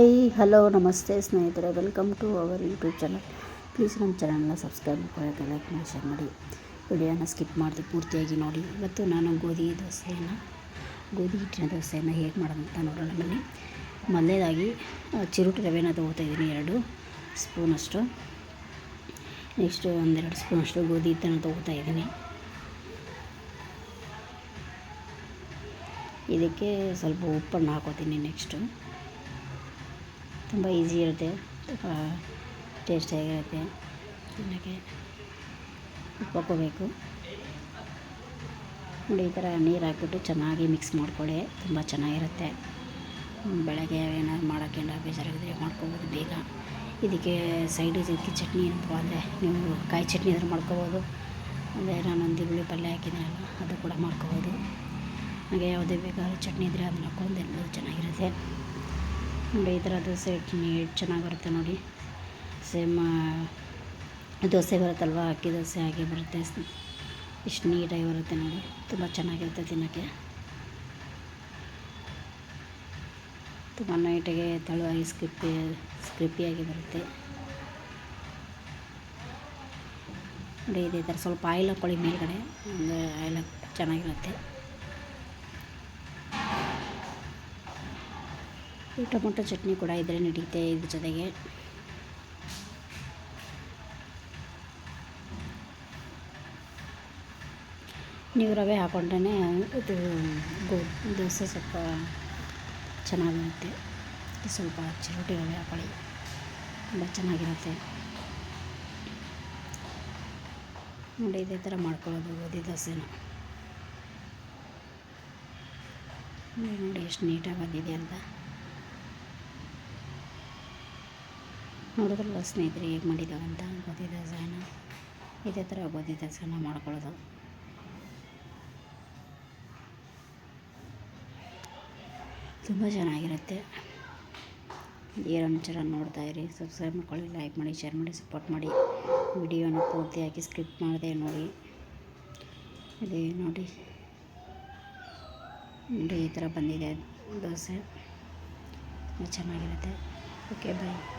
ಹೇ hello ನಮಸ್ತೆ ಸ್ನೇಹಿತರೆ. Welcome to our YouTube channel please ನಮ್ಮ ಚಾನಲ್ನ ಸಬ್ಸ್ಕ್ರೈಬ್ ಮಾಡ್ಕೊಳ್ಳೋಕೆ ಲೈಕ್ ಮಾಡಿ ಶೇರ್ ಮಾಡಿ. ವಿಡಿಯೋನ ಸ್ಕಿಪ್ ಮಾಡಿದೆ ಪೂರ್ತಿಯಾಗಿ ನೋಡಿ. ಇವತ್ತು ನಾನು ಗೋಧಿ ದೋಸೆಯನ್ನು, ಗೋಧಿ ಹಿಟ್ಟಿನ ದೋಸೆಯನ್ನು ಹೇಗೆ ಮಾಡೋದಂತ ನೋಡೋಣ ಬನ್ನಿ. ಮೊದಲೇದಾಗಿ ಚಿರುಟು ರವೆನ ತೊಗೋತಾ ಇದ್ದೀನಿ, ಎರಡು ಸ್ಪೂನಷ್ಟು ನೆಕ್ಸ್ಟು ಒಂದೆರಡು ಸ್ಪೂನಷ್ಟು ಗೋಧಿ ಹಿಟ್ಟನ್ನು ತೊಗೋತಾ ಇದ್ದೀನಿ. ಇದಕ್ಕೆ ಸ್ವಲ್ಪ ಉಪ್ಪನ್ನು ಹಾಕೋತೀನಿ ನೆಕ್ಸ್ಟು ತುಂಬ ಈಸಿ ಇರುತ್ತೆ. ತುಂಬ ಟೇಸ್ಟಿಯಾಗಿರುತ್ತೆ ತಿನ್ನೋಕ್ಕೆ ಉಪ್ಪು ಹಾಕ್ಕೋಬೇಕು ನೋಡಿ, ಈ ಥರ ನೀರು ಹಾಕ್ಬಿಟ್ಟು ಚೆನ್ನಾಗಿ ಮಿಕ್ಸ್ ಮಾಡ್ಕೊಳ್ಳಿ. ತುಂಬ ಚೆನ್ನಾಗಿರುತ್ತೆ. ಬೆಳಗ್ಗೆ ಏನಾದ್ರು ಮಾಡೋಕ್ಕೆ ಏನಾದ್ರು ಬೇಜಾರಾಗಿದ್ರೆ ಮಾಡ್ಕೊಬೋದು ಬೇಗ. ಇದಕ್ಕೆ ಸೈಡ್ ಇದಕ್ಕೆ ಚಟ್ನಿ ಏನಪ್ಪ ಅಂದರೆ ನೀವು ಕಾಯಿ ಚಟ್ನಿ ಆದರೂ ಮಾಡ್ಕೋಬೋದು. ಅಂದರೆ ನಾನೊಂದು ಈರುಳ್ಳಿ ಪಲ್ಯ ಹಾಕಿದ್ದೀನಲ್ಲ ಅದು ಕೂಡ ಮಾಡ್ಕೋಬೋದು. ಹಾಗೆ ಯಾವುದೇ ಬೇಕಾದ್ರೂ ಚಟ್ನಿ ಇದ್ದರೆ ಅದನ್ನ ಹಾಕ್ಕೊಂಡು ತಿನ್ಬೋದು, ಚೆನ್ನಾಗಿರುತ್ತೆ. ನೋಡಿ, ಈ ಥರ ದೋಸೆ ನೀಟ್ ಚೆನ್ನಾಗಿ ಬರುತ್ತೆ ನೋಡಿ. ಸೇಮ್ ದೋಸೆ ಬರುತ್ತಲ್ವ? ಅಕ್ಕಿ ದೋಸೆ ಹಾಗೆ ಬರುತ್ತೆ. ಇಷ್ಟು ನೀಟಾಗಿ ಬರುತ್ತೆ ನೋಡಿ. ತುಂಬ ಚೆನ್ನಾಗಿರುತ್ತೆ ತಿನ್ನೋಕ್ಕೆ. ತುಂಬ ನೈಟಿಗೆ ತೆಳುವಾಗಿ ಸ್ಕ್ರಿಪ್ಪಿ, ಸ್ಕ್ರಿಪ್ಪಿಯಾಗಿ ಬರುತ್ತೆ. ನೋಡಿ, ಇದೇ ಥರ ಸ್ವಲ್ಪ ಆಯಿಲ್ ಹಾಕ್ಕೊಳ್ಳಿ ಮೇಲ್ಗಡೆ ಆಯಿಲ್ ಚೆನ್ನಾಗಿರುತ್ತೆ. ಈ ಟೊಮೊಟೊ ಚಟ್ನಿ ಕೂಡ ಇದ್ದರೆ ನಡೀತೆ ಇದ್ರ ಜೊತೆಗೆ. ನೀವು ರವೆ ಹಾಕೊಂಡ್ರೆ ಇದು ಗೋ ದೋಸೆ ಸ್ವಲ್ಪ ಚೆನ್ನಾಗಿರುತ್ತೆ. ಸ್ವಲ್ಪ ಚಿರೋಟಿ ರವೆ ಹಾಕೊಳ್ಳಿ. ತುಂಬ ಚೆನ್ನಾಗಿರುತ್ತೆ. ನೋಡಿ ಇದೇ ಥರ ಮಾಡ್ಕೊಳ್ಳೋದು ಗೋಧಿ ದೋಸೆನ. ನೋಡಿ ಎಷ್ಟು ನೀಟಾಗಿ ಬಂದಿದೆ ಅಂತ. ನೋಡಿದ್ರಲ್ಲ ಸ್ನೇಹಿತರೆ ಹೇಗೆ ಮಾಡಿದ್ದಾವೆ ಅಂತ? ಗೋಧಿ ದೋಸೆನ ಇದೇ ಥರ ಗೋಧಿ ದೋಸೆನ ಮಾಡ್ಕೊಳ್ಳೋದು. ತುಂಬ ಚೆನ್ನಾಗಿರುತ್ತೆ. ಏನೊಂಚರ ನೋಡ್ತಾ ಇರಿ. ಸಬ್ಸ್ಕ್ರೈಬ್ ಮಾಡ್ಕೊಳ್ಳಿ, ಲೈಕ್ ಮಾಡಿ, ಶೇರ್ ಮಾಡಿ, ಸಪೋರ್ಟ್ ಮಾಡಿ. ವಿಡಿಯೋನ ಪೂರ್ತಿಯಾಗಿ ಸ್ಕಿಪ್ ಮಾಡಿದೆ ನೋಡಿ. ಅದೇ ನೋಡಿ. ನೋಡಿ ಈ ಥರ ಬಂದಿದೆ ದೋಸೆ. ಚೆನ್ನಾಗಿರುತ್ತೆ. Okay, bye.